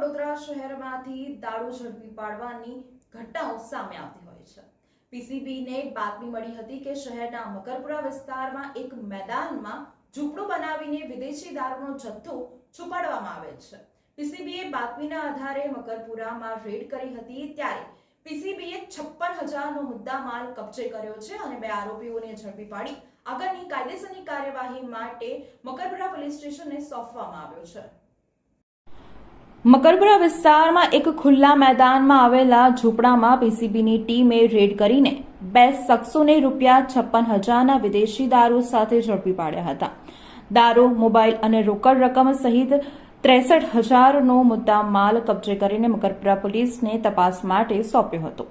વડોદરા શહેરમાંથી દારૂ ઝડપી પાડવાની ઘટનાઓ સામે આવતી હોય છે. પીસીબીને બાતમી મળી હતી કે શહેરના મકરપુરા વિસ્તારમાં એક મેદાનમાં ઝૂંપડું બનાવીને વિદેશી દારૂનો જથ્થો છુપાડવામાં આવે છે. પીસીબીએ બાતમીના આધારે મકરપુરામાં રેડ કરી હતી ત્યારે પીસીબીએ છપ્પન હજારનો મુદ્દામાલ કબજે કર્યો છે અને બે આરોપીઓને ઝડપી પાડી આગળની કાયદેસરની કાર્યવાહી માટે મકરપુરા પોલીસ સ્ટેશનને સોંપવામાં આવ્યો છે. મકરપુરા વિસ્તારમાં એક ખુલ્લા મેદાનમાં આવેલા ઝૂંપડામાં પીસીબીની ટીમે રેડ કરીને બે શખ્સોને રૂપિયા છપ્પન હજારના વિદેશી દારૂ સાથે ઝડપી પાડ્યા હતા. દારૂ, મોબાઈલ અને રોકડ રકમ સહિત ત્રેસઠ હજારનો મુદ્દા માલ કબજે કરીને મકરપુરા પોલીસને તપાસ માટે સોંપ્યો હતો.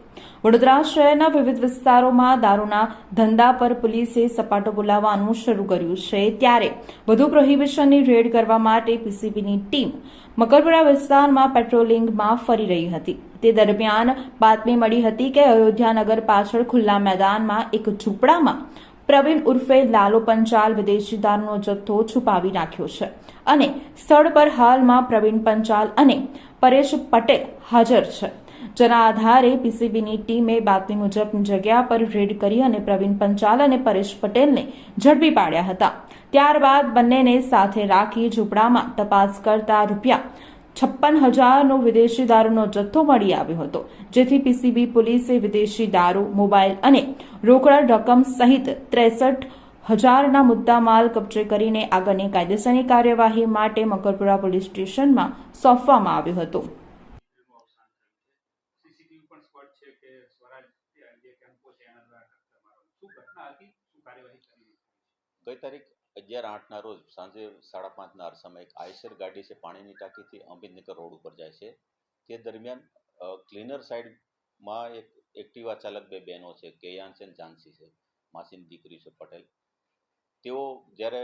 વડોદરા શહેરના વિવિધ વિસ્તારોમાં દારૂના ધંધા પર પોલીસે સપાટો બોલાવવાનું શરૂ કર્યું છે ત્યારે વધુ પ્રોહિબિશનની રેડ કરવા માટે પીસીબીની ટીમ મકરપુરા વિસ્તારમાં પેટ્રોલિંગમાં ફરી રહી હતી. તે દરમિયાન બાતમી મળી હતી કે અયોધ્યાનગર પાછળ ખુલ્લા મેદાનમાં એક ઝૂંપડામાં પ્રવીણ ઉર્ફે લાલો પંચાલ વિદેશી દારૂનો જથ્થો છુપાવી નાખ્યો છે. અને સ્થળ પર હાલમાં પ્રવીણ પંચાલ અને પરેશ પટેલ હાજર છે. જેના આધારે પીસીબીની ટીમે બાતમી મુજબ જગ્યા પર રેડ કરી અને પ્રવીણ પંચાલ અને પરેશ પટેલને ઝડપી પાડ્યા હતા. ત્યારબાદ બંનેને સાથે રાખી ઝૂંપડામાં તપાસ કરતા રૂપિયા છપ્પન હજારનો વિદેશી દારૂનો જથ્થો મળી આવ્યો હતો. જેથી પીસીબી પોલીસે વિદેશી દારૂ મોબાઈલ અને રોકડા રકમ સહિત ત્રેસઠ હજારના મુદ્દામાલ કબજે કરીને આગળની કાયદેસરની કાર્યવાહી માટે મકરપુરા પોલીસ સ્ટેશનમાં સોંપવામાં આવ્યો હતો. ગઈ તારીખ અગિયાર આઠના રોજ સાંજે સાડા પાંચના અરસામાં એક આઈસર ગાડી છે, પાણીની ટાંકીથી અમિતનગર રોડ ઉપર જાય છે. તે દરમિયાન ક્લીનર સાઈડમાં એક એક્ટિવા ચાલક બે બહેનો છે, કેયાન છે અને ઝાંસી છે, માસીની દીકરી છે પટેલ. તેઓ જ્યારે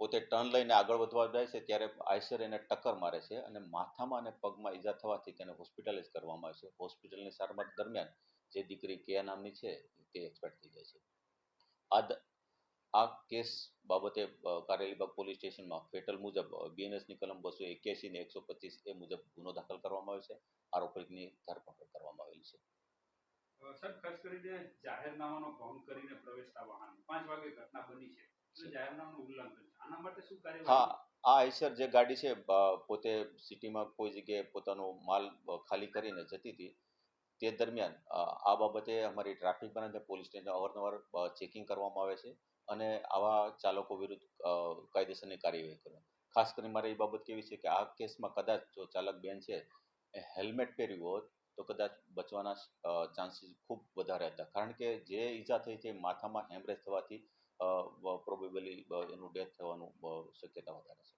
પોતે ટર્ન લઈને આગળ વધવા જાય છે, ત્યારે આયસર એને ટક્કર મારે છે અને માથામાં અને પગમાં ઈજા થવાથી તેને હોસ્પિટલાઇઝ કરવામાં આવે છે. હોસ્પિટલની સારવાર દરમિયાન જે દીકરી કેયા નામની છે, તે એક્સપેક્ટ થઈ જાય છે. આ આ કેસ બાબતે કારેલીબાગ પોલીસ સ્ટેશનમાં ફેટલ મુજબ બીએનએસની કલમ બસો એક્યાસી ને એકસો પચીસ એ મુજબ ગુનો દાખલ કરવામાં આવ્યો છે. આરોપીની ધરપકડ કરવામાં આવેલી છે. સર ખાસ કરીને જાહેરનામાનો ભંગ કરીને પ્રવેશતા વાહન. પાંચ વાગે ઘટના બની છે. જાહેરનામાનું ઉલ્લંઘન આના માટે શું હા આ આઈસર જે ગાડી છે પોતે સિટીમાં કોઈ જગ્યાએ પોતાનો માલ ખાલી કરીને જતી હતી. તે દરમિયાન આ બાબતે અમારી ટ્રાફિક અને પોલીસ સ્ટેશન અવારનવાર ચેકિંગ કરવામાં આવે છે અને આવા ચાલકો વિરુદ્ધ કાયદેસરની કાર્યવાહી કરવા ખાસ કરીને મારે એ બાબત કેવી છે કે આ કેસમાં કદાચ જો ચાલક બેન છે, એ હેલ્મેટ પહેર્યું હોત, તો કદાચ બચવાના ચાન્સીસ ખૂબ વધારે હતા. કારણ કે જે ઈજા થઈ છે માથામાં હેમરેજ થવાથી પ્રોબેબલી એનું ડેથ થવાનું શક્યતા વધારે છે.